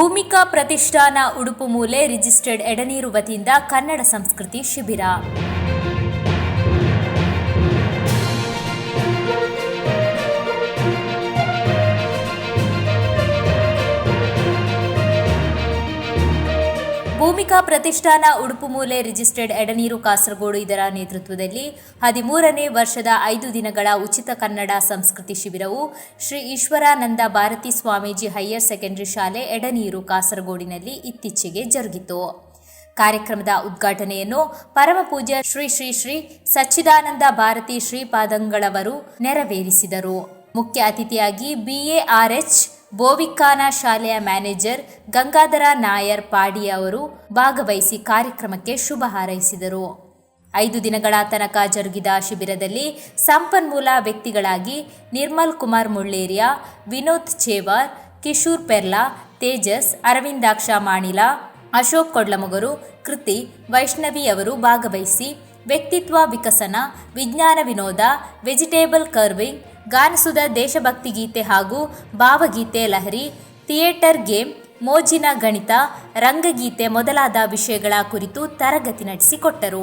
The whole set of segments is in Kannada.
ಭೂಮಿಕಾ ಪ್ರತಿಷ್ಠಾನ ಉಡುಪು ಮೂಲೆ ರಿಜಿಸ್ಟರ್ಡ್ ಎಡನೀರು ವತಿಯಿಂದ ಕನ್ನಡ ಸಂಸ್ಕೃತಿ ಶಿಬಿರ. ಭೂಮಿಕಾ ಪ್ರತಿಷ್ಠಾನ ಉಡುಪು ಮೂಲೆ ರಿಜಿಸ್ಟರ್ಡ್ ಎಡನೀರು ಕಾಸರಗೋಡು ಇದರ ನೇತೃತ್ವದಲ್ಲಿ ಹದಿಮೂರನೇ ವರ್ಷದ ಐದು ದಿನಗಳ ಉಚಿತ ಕನ್ನಡ ಸಂಸ್ಕೃತಿ ಶಿಬಿರವು ಶ್ರೀ ಈಶ್ವರಾನಂದ ಭಾರತಿ ಸ್ವಾಮೀಜಿ ಹೈಯರ್ ಸೆಕೆಂಡರಿ ಶಾಲೆ ಎಡನೀರು ಕಾಸರಗೋಡಿನಲ್ಲಿ ಇತ್ತೀಚೆಗೆ ಜರುಗಿತು. ಕಾರ್ಯಕ್ರಮದ ಉದ್ಘಾಟನೆಯನ್ನು ಪರಮಪೂಜ್ಯ ಶ್ರೀ ಶ್ರೀ ಶ್ರೀ ಸಚ್ಚಿದಾನಂದ ಭಾರತಿ ಶ್ರೀಪಾದಂಗಳವರು ನೆರವೇರಿಸಿದರು. ಮುಖ್ಯ ಅತಿಥಿಯಾಗಿ ಬಿಎಆರ್ಎಚ್ ಬೋವಿಕಾನ ಶಾಲೆಯ ಮ್ಯಾನೇಜರ್ ಗಂಗಾಧರ ನಾಯರ್ ಪಾಡಿ ಅವರು ಭಾಗವಹಿಸಿ ಕಾರ್ಯಕ್ರಮಕ್ಕೆ ಶುಭ ಹಾರೈಸಿದರು. ಐದು ದಿನಗಳ ತನಕ ಜರುಗಿದ ಶಿಬಿರದಲ್ಲಿ ಸಂಪನ್ಮೂಲ ವ್ಯಕ್ತಿಗಳಾಗಿ ನಿರ್ಮಲ್ ಕುಮಾರ್ ಮುಳ್ಳೇರಿಯಾ, ವಿನೋದ್ ಚೇವಾರ್, ಕಿಶೋರ್ ಪೆರ್ಲಾ, ತೇಜಸ್, ಅರವಿಂದಾಕ್ಷ ಮಾಣಿಲ, ಅಶೋಕ್ ಕೊಡ್ಲಮಗರು ಕೃತಿ, ವೈಷ್ಣವಿ ಅವರು ಭಾಗವಹಿಸಿ ವ್ಯಕ್ತಿತ್ವ ವಿಕಸನ, ವಿಜ್ಞಾನ ವಿನೋದ, ವೆಜಿಟೇಬಲ್ ಕರ್ವಿಂಗ್ ಗಾನಸುದ ದೇಶಭಕ್ತಿ ಗೀತೆ ಹಾಗೂ ಭಾವಗೀತೆ ಲಹರಿ, ಥಿಯೇಟರ್ ಗೇಮ್, ಮೋಜಿನ ಗಣಿತ, ರಂಗಗೀತೆ ಮೊದಲಾದ ವಿಷಯಗಳ ಕುರಿತು ತರಗತಿ ನಡೆಸಿಕೊಟ್ಟರು.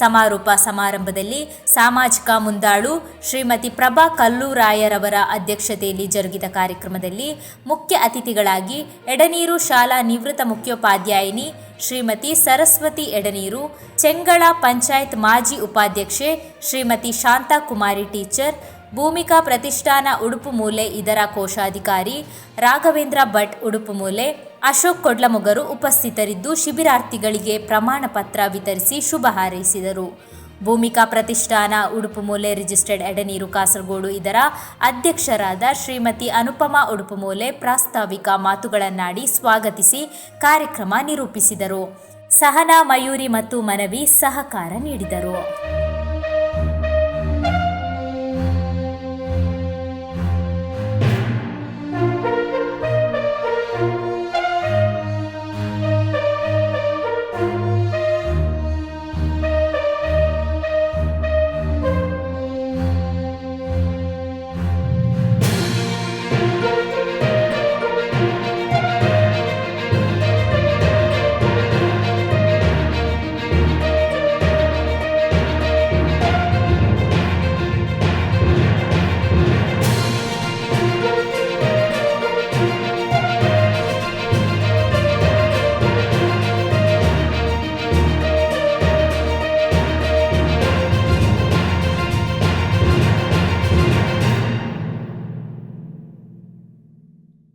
ಸಮಾರೋಪ ಸಮಾರಂಭದಲ್ಲಿ ಸಾಮಾಜಿಕ ಮುಂದಾಳು ಶ್ರೀಮತಿ ಪ್ರಭಾ ಕಲ್ಲೂರಾಯರವರ ಅಧ್ಯಕ್ಷತೆಯಲ್ಲಿ ಜರುಗಿದ ಕಾರ್ಯಕ್ರಮದಲ್ಲಿ ಮುಖ್ಯ ಅತಿಥಿಗಳಾಗಿ ಎಡನೀರು ಶಾಲಾ ನಿವೃತ್ತ ಮುಖ್ಯೋಪಾಧ್ಯಾಯಿನಿ ಶ್ರೀಮತಿ ಸರಸ್ವತಿ ಎಡನೀರು, ಚೆಂಗಳ ಪಂಚಾಯತ್ ಮಾಜಿ ಉಪಾಧ್ಯಕ್ಷೆ ಶ್ರೀಮತಿ ಶಾಂತಾ ಕುಮಾರಿ ಟೀಚರ್ ಭೂಮಿಕಾ ಪ್ರತಿಷ್ಠಾನ ಉಡುಪು ಮೂಲೆ ಇದರ ಕೋಶಾಧಿಕಾರಿ ರಾಘವೇಂದ್ರ ಭಟ್ ಉಡುಪು ಮೂಲೆ, ಅಶೋಕ್ ಕೊಡ್ಲಮೊಗರು ಉಪಸ್ಥಿತರಿದ್ದು ಶಿಬಿರಾರ್ಥಿಗಳಿಗೆ ಪ್ರಮಾಣ ಪತ್ರ ವಿತರಿಸಿ ಶುಭ ಹಾರೈಸಿದರು. ಭೂಮಿಕಾ ಪ್ರತಿಷ್ಠಾನ ಉಡುಪು ಮೂಲೆ ರಿಜಿಸ್ಟರ್ಡ್ ಎಡನೀರು ಕಾಸರಗೋಡು ಇದರ ಅಧ್ಯಕ್ಷರಾದ ಶ್ರೀಮತಿ ಅನುಪಮಾ ಉಡುಪು ಮೂಲೆ ಪ್ರಾಸ್ತಾವಿಕ ಮಾತುಗಳನ್ನಾಡಿ ಸ್ವಾಗತಿಸಿ ಕಾರ್ಯಕ್ರಮ ನಿರೂಪಿಸಿದರು. ಸಹನಾ ಮಯೂರಿ ಮತ್ತು ಮನವಿ ಸಹಕಾರ ನೀಡಿದರು.